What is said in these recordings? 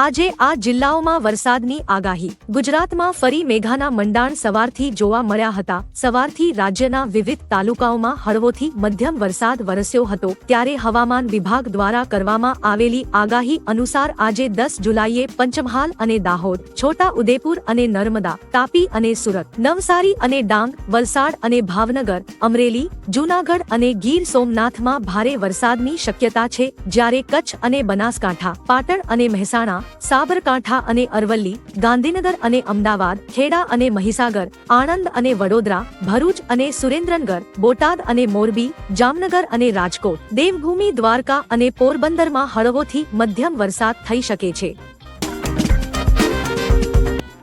આજે આ જિલ્લાઓમાં વરસાદની આગાહી. ગુજરાતમાં ફરી મેઘાના મંડાણ સવારથી જોવા મળ્યા હતા. સવારથી રાજ્યના વિવિધ તાલુકાઓમાં હળવોથી મધ્યમ વરસાદ વરસ્યો હતો. ત્યારે હવામાન વિભાગ દ્વારા કરવામાં આવેલી આગાહી અનુસાર આજે દસ જુલાઈએ પંચમહાલ અને દાહોદ છોટા ઉદેપુર અને નર્મદા, તાપી અને સુરત, નવસારી અને ડાંગ, વલસાડ અને ભાવનગર, અમરેલી, જૂનાગઢ અને ગીર સોમનાથમાં ભારે વરસાદની શક્યતા છે. જ્યારે કચ્છ અને બનાસકાંઠા, પાટણ અને મહેસાણા સાબરકાંઠા અને અરવલ્લી, ગાંધીનગર અને અમદાવાદ, ખેડા અને મહીસાગર, આણંદ અને વડોદરા, ભરૂચ અને સુરેન્દ્રનગર, બોટાદ અને મોરબી, જામનગર અને રાજકોટ, દેવભૂમિ દ્વારકા અને પોરબંદરમાં હળવોથી મધ્યમ વરસાદ થઈ શકે છે.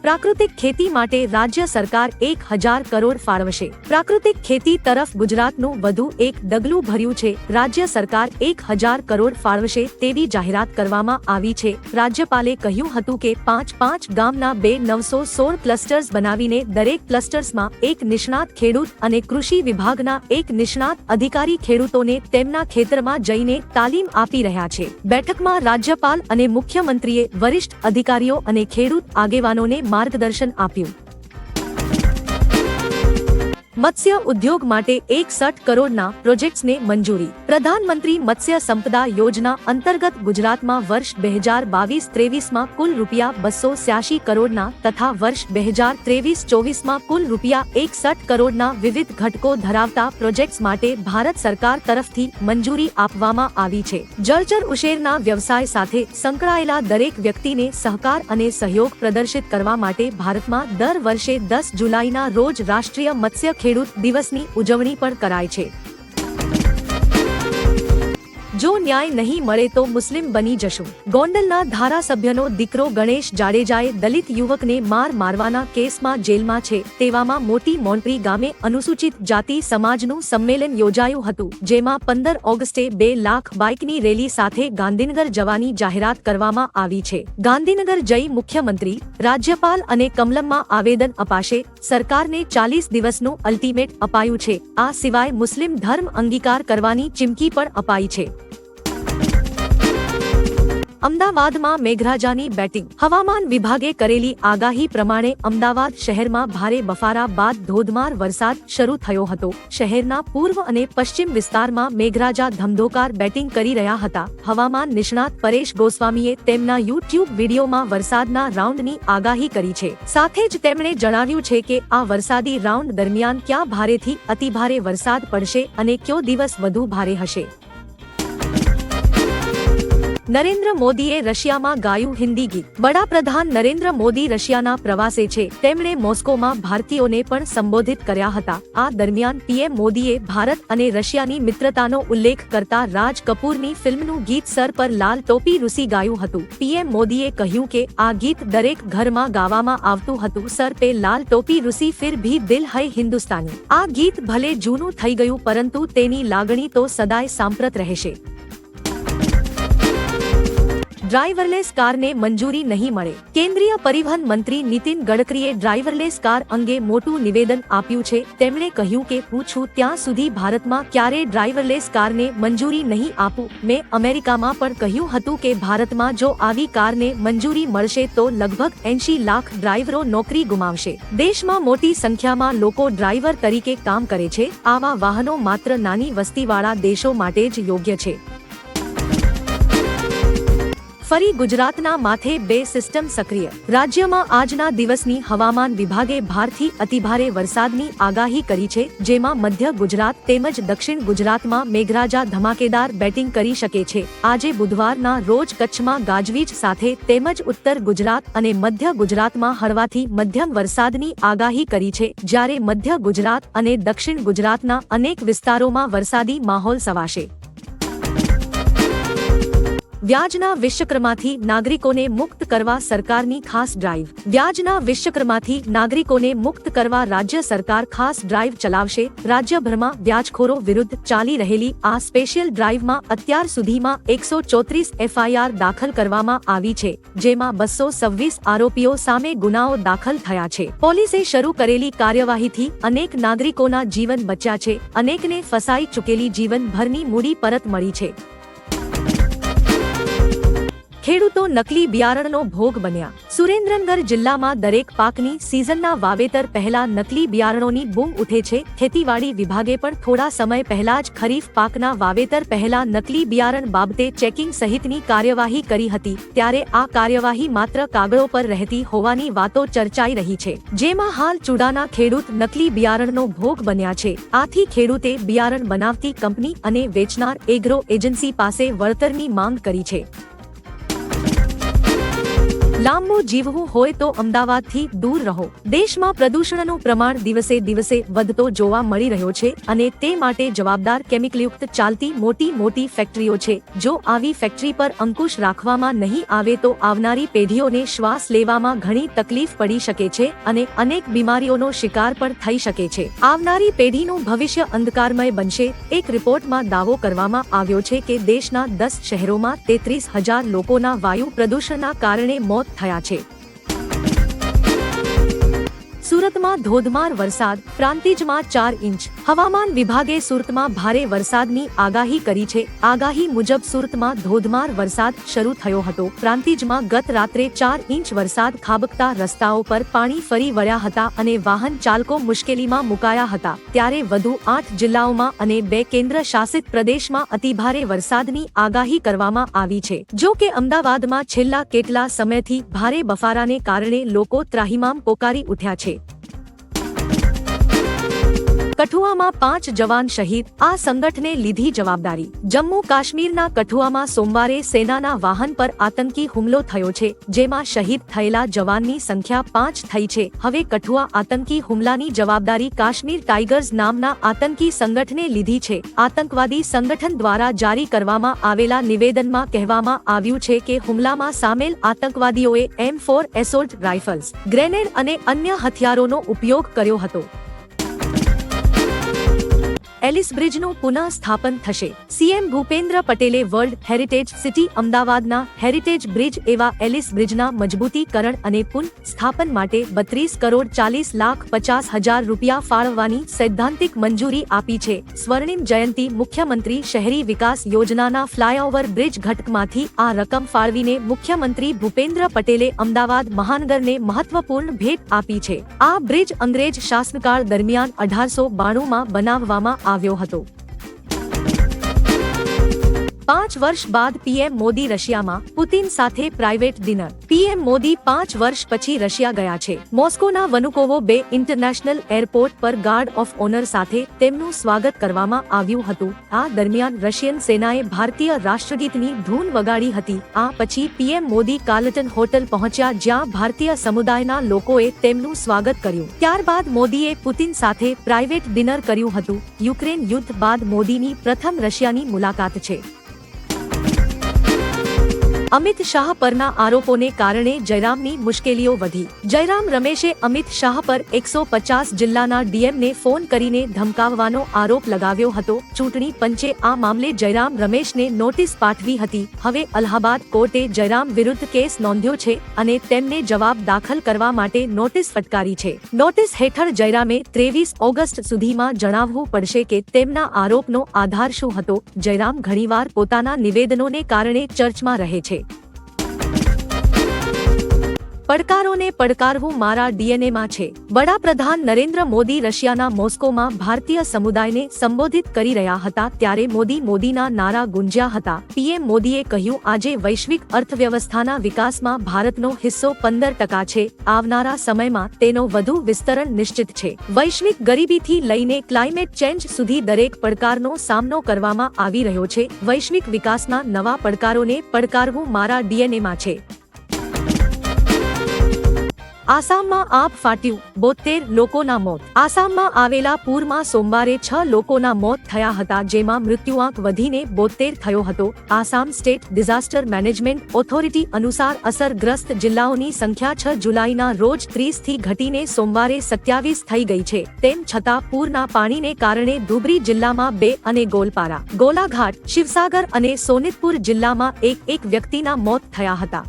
પ્રાકૃતિક ખેતી માટે રાજ્ય સરકાર એક હજાર કરોડ ફાળવશે. પ્રાકૃતિક ખેતી તરફ ગુજરાતનું વધુ એક ડગલું ભર્યું છે. રાજ્ય સરકાર એક હજાર કરોડ ફાળવશે તેવી જાહેરાત કરવામાં આવી છે. રાજ્યપાલે કહ્યું હતું કે પાંચ પાંચ ગામના બે નવસો સોળ ક્લસ્ટર્સ બનાવીને દરેક ક્લસ્ટર્સમાં એક નિષ્ણાત ખેડૂત અને કૃષિ વિભાગના એક નિષ્ણાત અધિકારી ખેડૂતોને તેમના ખેતરમાં જઈને તાલીમ આપી રહ્યા છે. બેઠકમાં રાજ્યપાલ અને મુખ્યમંત્રીએ વરિષ્ઠ અધિકારીઓ અને ખેડૂત આગેવાનોને માર્ગદર્શન આપ્યું. મત્સ્ય ઉદ્યોગ માટે એકસઠ કરોડના પ્રોજેક્ટ્સને મંજૂરી. પ્રધાનમંત્રી મત્સ્ય સંપદા યોજના અંતર્ગત ગુજરાતમાં વર્ષ બે હજાર બાવીસ ત્રેવીસમાં કુલ રૂપિયા બસો સ્યાસી કરોડના તથા વર્ષ બે હજાર ત્રેવીસ ચોવીસમાં કુલ રૂપિયા એકસઠ કરોડના વિવિધ ઘટકો ધરાવતા પ્રોજેક્ટ્સ માટે ભારત સરકાર તરફથી મંજૂરી આપવામાં આવી છે. જળચર ઉછેરના વ્યવસાય સાથે સંકળાયેલા દરેક વ્યક્તિને સહકાર અને સહયોગ પ્રદર્શિત કરવા માટે ભારતમાં દર વર્ષે દસ જુલાઈના રોજ રાષ્ટ્રીય મત્સ્ય ખેડૂત દિવસની ઉજવણી પણ કરાય છે. જો ન્યાય નહીં મળે તો મુસ્લિમ બની જશું. ગોંડલના ધારાસભ્યનો દીકરો ગણેશ જાડેજાએ દલિત યુવકને માર મારવાના કેસમાં જેલમાં છે તેવામાં મોટી મોન્ટ્રી ગામે અનુસૂચિત જાતિ સમાજનું સંમેલન યોજાયું હતું, જેમાં પંદર ઓગસ્ટે બે લાખ બાઇકની રેલી સાથે ગાંધીનગર જવાની જાહેરાત કરવામાં આવી છે. ગાંધીનગર જઈ મુખ્યમંત્રી, રાજ્યપાલ અને કમલમમાં આવેદન અપાશે. સરકારને ચાલીસ દિવસનું અલ્ટિમેટ અપાયું છે. આ સિવાય મુસ્લિમ ધર્મ અંગીકાર કરવાની ચીમકી પણ અપાઈ છે. અમદાવાદમાં મેઘરાજાની બેટિંગ. હવામાન વિભાગે કરેલી આગાહી પ્રમાણે અમદાવાદ શહેરમાં ભારે બફારા બાદ ધોધમાર વરસાદ શરૂ થયો હતો. શહેરના પૂર્વ અને પશ્ચિમ વિસ્તારમાં મેઘરાજા ધમધોકાર બેટિંગ કરી રહ્યા હતા. હવામાન નિષ્ણાત પરેશ ગોસ્વામીએ તેમના યુટ્યુબ વિડીયોમાં વરસાદના રાઉન્ડની આગાહી કરી છે. સાથે જ તેમણે જણાવ્યું છે કે આ વરસાદી રાઉન્ડ દરમિયાન ક્યાં ભારેથી અતિભારે વરસાદ પડશે અને કયો દિવસ વધુ ભારે હશે. નરેન્દ્ર મોદીએ રશિયામાં ગાયું હિન્દી ગીત. વડાપ્રધાન નરેન્દ્ર મોદી રશિયાના પ્રવાસે છે. તેમણે મોસ્કોમાં ભારતીયોને પણ સંબોધિત કર્યા હતા. આ દરમિયાન પીએમ મોદીએ ભારત અને રશિયાની મિત્રતાનો ઉલ્લેખ કરતા રાજ કપૂરની ફિલ્મનું ગીત સર પર લાલ ટોપી રૂસી ગાયું હતું. પીએમ મોદીએ કહ્યું કે, આ ગીત દરેક ઘરમાં ગાવામાં આવતું હતું. સર પે લાલ ટોપી રૂસી, ફિર ભી દિલ હૈ હિન્દુસ્તાની. આ ગીત ભલે જૂનું થઈ ગયું, પરંતુ તેની લાગણી તો સદાય સાંપ્રત રહેશે. ડ્રાઈવરલેસ કારને મંજૂરી નહીં મળે. કેન્દ્રીય પરિવહન મંત્રી નીતિન ગડકરીએ ડ્રાઈવરલેસ કાર અંગે મોટું નિવેદન આપ્યું છે. તેમણે કહ્યું કે, હું છું ત્યાં સુધી ભારતમાં ક્યારે ડ્રાઈવરલેસ કારને મંજૂરી નહીં આપું. મેં અમેરિકામાં પણ કહ્યું હતું કે, ભારતમાં જો આવી કારને મંજૂરી મળશે તો લગભગ એંશી લાખ ડ્રાઈવરો નોકરી ગુમાવશે. દેશમાં મોટી સંખ્યામાં લોકો ડ્રાઈવર તરીકે કામ કરે છે. આવા વાહનો માત્ર નાની વસ્તીવાળા દેશો માટે જ યોગ્ય છે. ફરી ગુજરાતના માથે બે સિસ્ટમ સક્રિય. રાજ્યમાં આજના દિવસની હવામાન વિભાગે ભારથી અતિભારે વરસાદની આગાહી કરી છે, જેમાં મધ્ય ગુજરાત તેમજ દક્ષિણ ગુજરાતમાં મેઘરાજા ધમાકેદાર બેટિંગ કરી શકે છે. આજે બુધવારના રોજ કચ્છમાં ગાજવીજ સાથે તેમજ ઉત્તર ગુજરાત અને મધ્ય ગુજરાતમાં હળવાથી મધ્યમ વરસાદની આગાહી કરી છે, જ્યારે મધ્ય ગુજરાત અને દક્ષિણ ગુજરાતના અનેક વિસ્તારોમાં વરસાદી માહોલ સવાશે. વ્યાજના વિશ્વકર્માથી નાગરિકોને મુક્ત કરવા સરકારની ખાસ ડ્રાઈવ વ્યાજના વિશ્વકર્માથી નાગરિકોને મુક્ત કરવા રાજ્ય સરકાર ખાસ ડ્રાઈવ ચલાવશે. રાજ્યભરમાં વ્યાજખોરો વિરુદ્ધ ચાલી રહેલી આ સ્પેશિયલ ડ્રાઈવમાં અત્યાર સુધીમાં એકસો ચોત્રીસ એફઆઈઆર દાખલ કરવામાં આવી છે, જેમાં બસો સવ્વીસ આરોપીઓ સામે ગુનાઓ દાખલ થયા છે. પોલીસે શરૂ કરેલી કાર્યવાહીથી અનેક નાગરિકોના જીવન બચ્યા છે. અનેકને ફસાઈ ચૂકેલી જીવનભરની મૂડી પરત મળી છે. ખેડૂતો નકલી બિયારણનો ભોગ બન્યા. સુરેન્દ્રનગર જિલ્લામાં દરેક પાકની સિઝનના વાવેતર પહેલા નકલી બિયારણોની બૂમ ઉઠે છે. ખેતીવાડી વિભાગે પણ થોડા સમય પહેલા જ ખરીફ પાકના વાવેતર પહેલા નકલી બિયારણ બાબતે ચેકિંગ સહિતની કાર્યવાહી કરી હતી. ત્યારે આ કાર્યવાહી માત્ર કાગળો પર રહેતી હોવાની વાતો ચર્ચાઈ રહી છે. જેમાં હાલ ચુડાના ખેડૂત નકલી બિયારણનો ભોગ બન્યા છે. આથી ખેડૂતે બિયારણ બનાવતી કંપની અને વેચનાર એગ્રો એજન્સી પાસે વળતરની માંગ કરી છે. લાંબુ જીવવું હોય તો અમદાવાદથી દૂર રહો. દેશમાં પ્રદૂષણનું પ્રમાણ દિવસે દિવસે વધતો જોવા મળી રહ્યો છે અને તે માટે જવાબદાર કેમિકલયુક્ત ચાલતી મોટી મોટી ફેક્ટરીઓ છે. જો આવી ફેક્ટરી પર અંકુશ રાખવામાં નહીં આવે તો આવનારી પેઢીઓને શ્વાસ લેવામાં ઘણી તકલીફ પડી શકે છે અને અનેક બીમારીઓનો શિકાર પણ થઈ શકે છે. આવનારી પેઢીનું ભવિષ્ય અંધકારમય બનશે. એક રિપોર્ટમાં દાવો કરવામાં આવ્યો છે કે દેશના દસ શહેરોમાં તેત્રીસ હજાર લોકોના વાયુ પ્રદૂષણના કારણે મોત થયા છે. સુરતમાં ધોધમાર વરસાદ, પ્રાંતિજમાં ચાર ઇંચ. હવામાન વિભાગે સુરતમાં ભારે વરસાદની આગાહી કરી છે. આગાહી મુજબ સુરતમાં ધોધમાર વરસાદ શરૂ થયો હતો. પ્રાંતિજમાં ગત રાત્રે ચાર ઇંચ વરસાદ ખાબકતા રસ્તાઓ પર પાણી ફરી વળ્યા હતા અને વાહન ચાલકો મુશ્કેલીમાં મુકાયા હતા. ત્યારે વધુ આઠ જિલ્લાઓમાં અને બે કેન્દ્ર શાસિત પ્રદેશમાં અતિભારે વરસાદની આગાહી કરવામાં આવી છે. જો કે અમદાવાદમાં છેલ્લા કેટલા સમયથી ભારે બફારાને કારણે લોકો ત્રાહિમામ પોકારી ઉઠ્યા છે. કઠુઆમાં પાંચ જવાન શહીદ. આ સંગઠને લીધી જવાબદારી. જમ્મુ કાશ્મીરના કઠુઆમાં સોમવારે સેનાના વાહન પર આતંકી હુમલો થયો છે, જેમાં શહીદ થયેલા જવાનની સંખ્યા પાંચ થઈ છે. હવે કઠુઆ આતંકી હુમલાની જવાબદારી કાશ્મીર ટાઇગર્સ નામના આતંકી સંગઠને લીધી છે. આતંકવાદી સંગઠન દ્વારા જારી કરવામાં આવેલા નિવેદનમાં કહેવામાં આવ્યું છે કે હુમલામાં સામેલ આતંકવાદીઓએ M four assault rifles, grenade અને અન્ય હથિયારોનો ઉપયોગ કર્યો હતો. એલિસ બ્રિજનું પુનઃસ્થાપન થશે. સીએમ ભૂપેન્દ્ર પટેલે વર્લ્ડ હેરિટેજ સિટી અમદાવાદના હેરિટેજ બ્રિજ એવા એલિસ બ્રિજના મજબૂતીકરણ અને પુનઃસ્થાપન માટે બત્રીસ કરોડ ચાલીસ લાખ પચાસ હજાર રૂપિયા ફાળવવાની સૈદ્ધાંતિક મંજૂરી આપી છે. સ્વર્ણિમ જયંતી મુખ્યમંત્રી શહેરી વિકાસ યોજનાના ફ્લાયઓવર બ્રિજ ઘટકમાંથી આ રકમ ફાળવીને મુખ્યમંત્રી ભૂપેન્દ્ર પટેલે અમદાવાદ મહાનગરને મહત્વપૂર્ણ ભેટ આપી છે. આ બ્રિજ અંગ્રેજ શાસનકાળ દરમિયાન અઢારસો બાણુંમાં બનાવવામાં આવ્યો હતો પાંચ વર્ષ બાદ પીએમ મોદી રશિયામાં પુતિન સાથે પ્રાઇવેટ ડિનર. પીએમ મોદી પાંચ વર્ષ પછી રશિયા ગયા છે. મોસ્કોના વનુકોવો બે ઇન્ટરનેશનલ એરપોર્ટ પર ગાર્ડ ઓફ ઓનર સાથે તેમનું સ્વાગત કરવામાં આવ્યું હતું. આ દરમિયાન રશિયન સેનાએ ભારતીય રાષ્ટ્રગીતની ધૂન વગાડી હતી. આ પછી પીએમ મોદી કાર્લટન હોટલ પહોંચ્યા જ્યાં ભારતીય સમુદાયના લોકોએ તેમનું સ્વાગત કર્યું. ત્યારબાદ મોદીએ પુતિન સાથે પ્રાઇવેટ ડિનર કર્યું હતું. યુક્રેન યુદ્ધ બાદ મોદીની પ્રથમ રશિયાની મુલાકાત છે. અમિત શાહ પરના આરોપોને કારણે જયરામની મુશ્કેલીઓ વધી. જયરામ રમેશે અમિત શાહ પર એકસો પચાસ જિલ્લાના ડીએમને ફોન કરીને ધમકાવવાનો આરોપ લગાવ્યો હતો. ચૂંટણી પંચે આ મામલે જયરામ રમેશને નોટિસ પાઠવી હતી. હવે અલ્હાબાદ કોર્ટે જયરામ વિરુદ્ધ કેસ નોંધ્યો છે અને તેમને જવાબ દાખલ કરવા માટે નોટિસ ફટકારી છે. નોટિસ હેઠળ જયરામે ત્રેવીસ ઓગસ્ટ સુધીમાં જણાવવું પડશે કે તેમના આરોપનો આધાર શું હતો. જયરામ ઘણીવાર પોતાના નિવેદનોને કારણે ચર્ચમાં રહે છે. પડકારોને પડકારવું મારા ડીએનએમાં છે. વડાપ્રધાન નરેન્દ્ર મોદી રશિયાના મોસ્કોમાં ભારતીય સમુદાયને સંબોધિત કરી રહ્યા હતા ત્યારે મોદી મોદીના નારા ગુંજ્યા હતા. પીએમ મોદીએ કહ્યું, આજે વૈશ્વિક અર્થવ્યવસ્થાના વિકાસમાં ભારતનો હિસ્સો પંદર ટકા છે. આવનારા સમયમાં તેનો વધુ વિસ્તરણ નિશ્ચિત છે. વૈશ્વિક ગરીબીથી લઈને ક્લાઇમેટ ચેન્જ સુધી દરેક પડકારનો સામનો કરવામાં આવી રહ્યો છે. વૈશ્વિક વિકાસના નવા પડકારોને પડકારવું મારા ડીએનએમાં છે. આસામમાં આપ ફાટ્યું બોતેર લોકોના મોત. આસામમાં આવેલા પૂરમાં સોમવારે છ લોકોના મોત થયા હતા, જેમાં મૃત્યુઆંક વધીને બોતેર થયો હતો. Assam state disaster management authority અનુસાર અસરગ્રસ્ત જિલ્લાઓની સંખ્યા છ જુલાઈના રોજ ત્રીસથી ઘટીને સોમવારે સત્યાવીસ થઈ ગઈ છે. તેમ છતાં પૂરના પાણીને કારણે ધુબરી જિલ્લામાં બે અને ગોલપારા, ગોલાઘાટ, શિવસાગર અને સોનિતપુર જિલ્લામાં એક એક વ્યક્તિના મોત થયા હતા.